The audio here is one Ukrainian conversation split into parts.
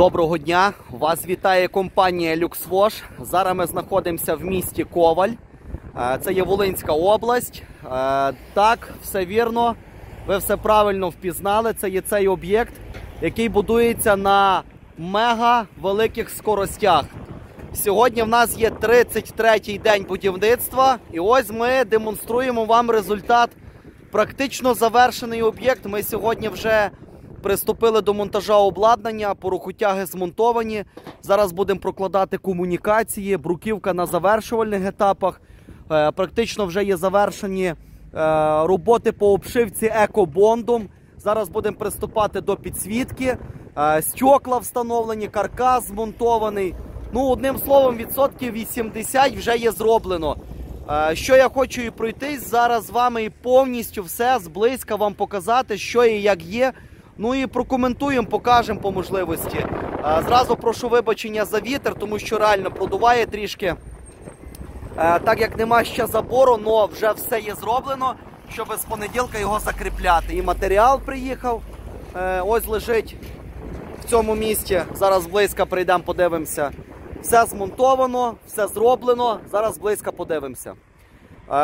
Доброго дня! Вас вітає компанія LuxWash. Зараз ми знаходимося в місті Коваль. Е, Це є Волинська область. Е, Так, все вірно. Ви все правильно впізнали. Це є цей об'єкт, який будується на мега великих скоростях. Сьогодні в нас є 33-й день будівництва, і ось ми демонструємо вам результат. Практично завершений об'єкт. Ми сьогодні вже приступили до монтажа обладнання, порохотяги змонтовані. Зараз будемо прокладати комунікації, бруківка на завершувальних етапах. Е, Практично вже є завершені е, роботи по обшивці екобондом. Зараз будемо приступати до підсвітки. Е, Стекла встановлені, каркас змонтований. Ну, одним словом, відсотків 80 вже є зроблено. Що я хочу і пройтись зараз з вами і повністю все зблизька вам показати, що і як є. Ну і прокоментуємо, покажемо по можливості. Е, Зразу прошу вибачення за вітер, тому що реально продуває трішки. Е, Так як нема ще забору, але вже все є зроблено, щоб з понеділка його закріпляти. І матеріал приїхав. Е, Ось лежить в цьому місці. Зараз близько прийдемо, подивимося. Все змонтовано, все зроблено. Зараз близько подивимося.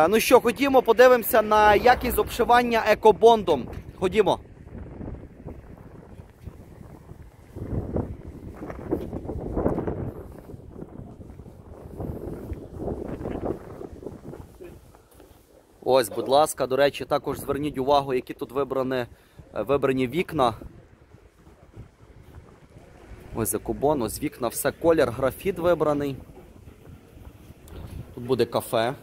Ну що, ходімо, подивимося на якість обшивання екобондом. Ходімо. Ось, будь ласка, до речі, також зверніть увагу, які тут вибрані, е, вибрані вікна. Ось закубон, ось вікна, все колір, графіт вибраний. Тут буде кафе.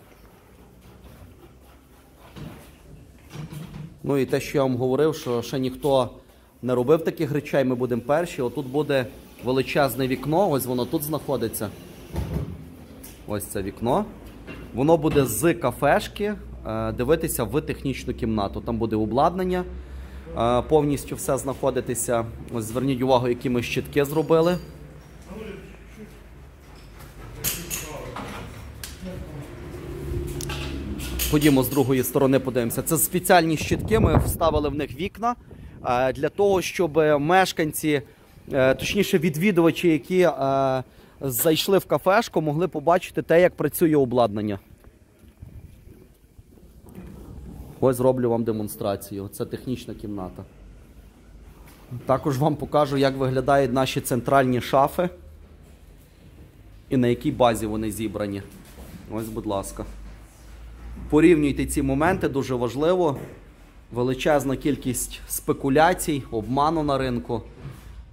Ну і те, що я вам говорив, що ще ніхто не робив таких речей, ми будемо перші. Отут буде величезне вікно, ось воно тут знаходиться. Ось це вікно. Воно буде з кафешки дивитися в технічну кімнату. Там буде обладнання, е, повністю все знаходитися. Ось зверніть увагу, які ми щитки зробили. Ходімо з другої сторони, подивимося. Це спеціальні щитки. Ми вставили в них вікна е, для того, щоб мешканці, е, точніше, відвідувачі, які е, зайшли в кафешку, могли побачити те, як працює обладнання. Ось зроблю вам демонстрацію. Це технічна кімната. Також вам покажу, як виглядають наші центральні шафи і на якій базі вони зібрані. Ось, будь ласка. Порівнюйте ці моменти, дуже важливо. Величезна кількість спекуляцій, обману на ринку,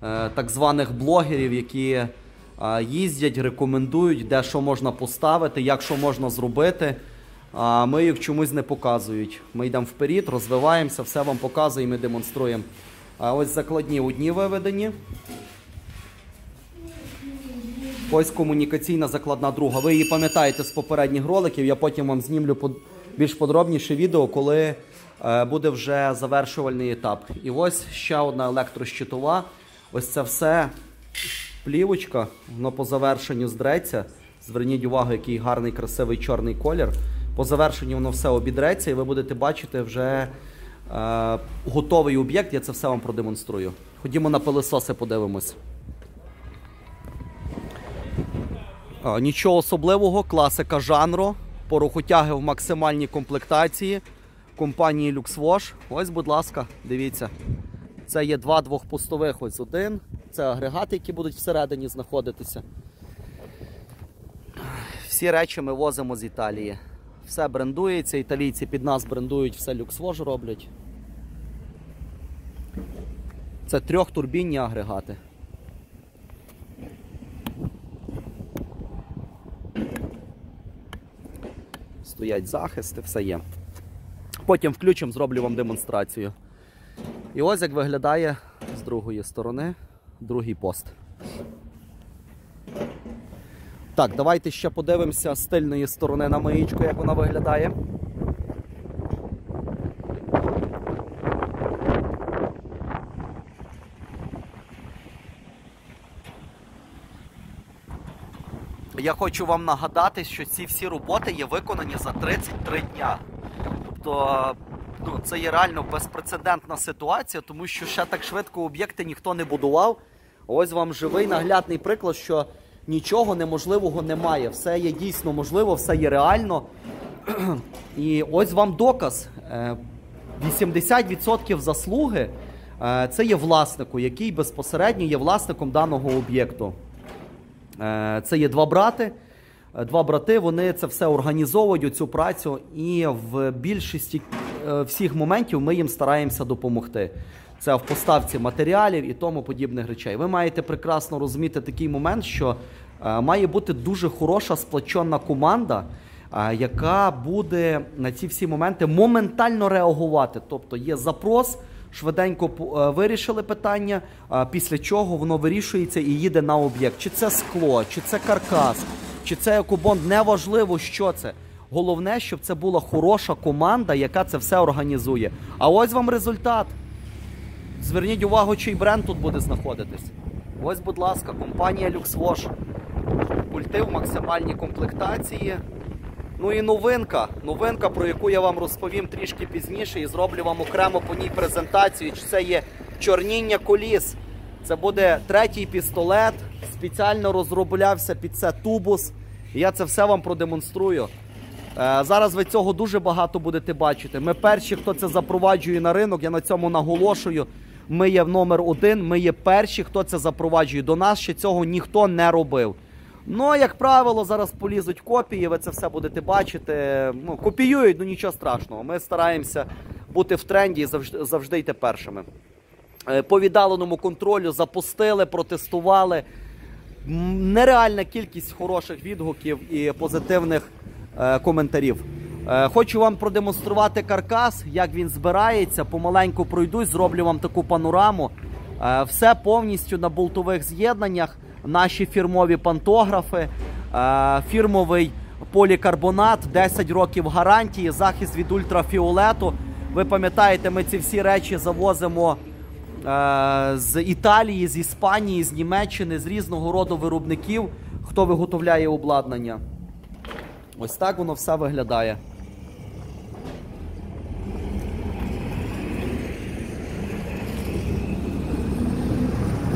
е, так званих блогерів, які е, їздять, рекомендують, де що можна поставити, як що можна зробити. А ми їх чомусь не показують. Ми йдемо вперед, розвиваємося, все вам показуємо і демонструємо. А ось закладні одні виведені. Ось комунікаційна закладна друга. Ви її пам'ятаєте з попередніх роликів. Я потім вам знімлю більш подробніше відео, коли е, буде вже завершувальний етап. І ось ще одна електрощитова. Ось це все плівочка, воно по завершенню здреться. Зверніть увагу, який гарний, красивий чорний колір. По завершенню воно все обідреться, і ви будете бачити вже е, готовий об'єкт. Я це все вам продемонструю. Ходімо на пилисоси, подивимось. Нічого особливого, класика жанру, порохотяги в максимальній комплектації компанії LuxWash. Ось, будь ласка, дивіться. Це є два двохпустових, ось один. Це агрегати, які будуть всередині знаходитися. Всі речі ми возимо з Італії. Все брендується, італійці під нас брендують, все LuxWash роблять. Це трьохтурбінні агрегати. Стоять захисти, все є. Потім включимо, зроблю вам демонстрацію. І ось як виглядає з другої сторони другий пост. Так, давайте ще подивимося з тильної сторони на маєчку, як вона виглядає. Я хочу вам нагадати, що ці всі роботи є виконані за 33 дня. Тобто ну, це є реально безпрецедентна ситуація, тому що ще так швидко об'єкти ніхто не будував. Ось вам живий наглядний приклад, що нічого неможливого немає. Все є дійсно можливо, все є реально. І ось вам доказ. Е, 80% заслуги е, це є власнику, який безпосередньо є власником даного об'єкту. Е, Це є два брати. Е, Два брати вони це все організовують цю працю, і в більшості е, всіх моментів ми їм стараємося допомогти. Це в поставці матеріалів і тому подібних речей. Ви маєте прекрасно розуміти такий момент, що е, має бути дуже хороша сплочена команда, е, яка буде на ці всі моменти моментально реагувати. Тобто є запрос, швиденько е, вирішили питання, після чого воно вирішується і їде на об'єкт. Чи це скло, чи це каркас, чи це екобонд, неважливо, що це. Головне, щоб це була хороша команда, яка це все організує. А ось вам результат. Зверніть увагу, чий бренд тут буде знаходитись. Ось, будь ласка, компанія LuxWash. Пульти в максимальній комплектації. Ну і новинка. Новинка, про яку я вам розповім трішки пізніше і зроблю вам окремо по ній презентацію. Це є чорніння коліс. Це буде третій пістолет. Спеціально розроблявся під це тубус. Я це все вам продемонструю. Е, Зараз ви цього дуже багато будете бачити. Ми перші, хто це запроваджує на ринок, я на цьому наголошую. Ми є номер один, ми є перші, хто це запроваджує. До нас ще цього ніхто не робив. Ну, як правило, зараз полізуть копії, ви це все будете бачити. Ну, копіюють, ну нічого страшного. Ми стараємося бути в тренді і завжди, завжди йти першими. Е, По віддаленому контролю запустили, протестували. Нереальна кількість хороших відгуків і позитивних е, коментарів. Е, хочу вам продемонструвати каркас, як він збирається. Помаленьку пройдусь, зроблю вам таку панораму. Е, все повністю на болтових з'єднаннях. Наші фірмові пантографи, е, фірмовий полікарбонат, 10 років гарантії, захист від ультрафіолету. Ви пам'ятаєте, ми ці всі речі завозимо з Італії, з Іспанії, з Німеччини, з різного роду виробників, хто виготовляє обладнання. Ось так воно все виглядає.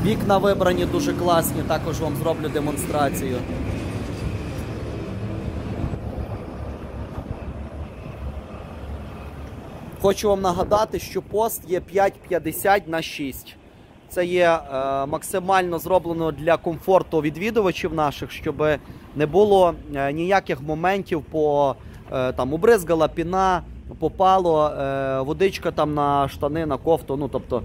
Вікна вибрані дуже класні, також вам зроблю демонстрацію. Хочу вам нагадати, що пост є 5,50 на 6. Це є е, максимально зроблено для комфорту відвідувачів наших, щоб не було е, ніяких моментів по е, там убризгала піна, попало е, водичка там на штани, на кофту. Ну тобто,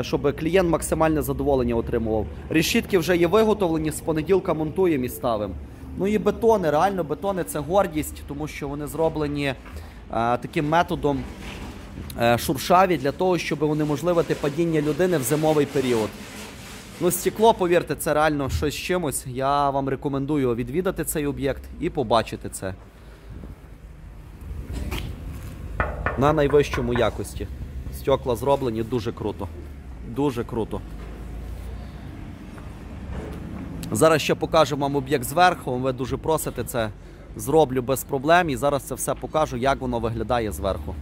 щоб клієнт максимальне задоволення отримував. Решітки вже є виготовлені, з понеділка монтуємо і ставимо. Ну і бетони, реально бетони це гордість, тому що вони зроблені е, таким методом е, шуршаві для того, щоб унеможливити падіння людини в зимовий період. Ну, стекло, повірте, це реально щось з чимось. Я вам рекомендую відвідати цей об'єкт і побачити це. На найвищому якості. Стекла зроблені дуже круто. Дуже круто. Зараз ще покажу вам об'єкт зверху. Ви дуже просите це. Зроблю без проблем. І зараз це все покажу, як воно виглядає зверху.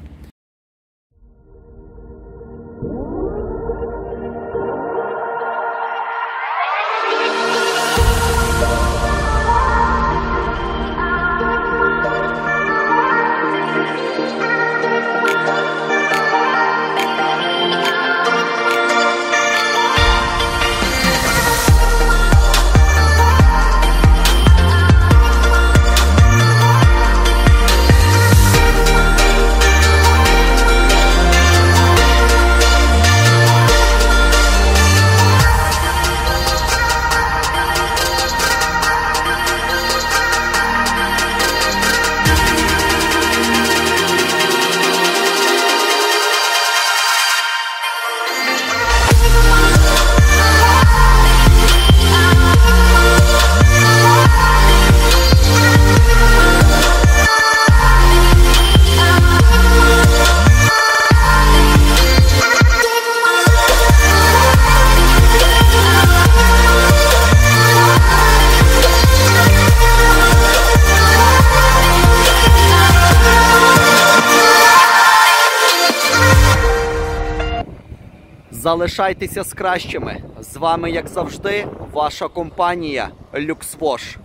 Залишайтеся з кращими. З вами, як завжди, ваша компанія LuxWash.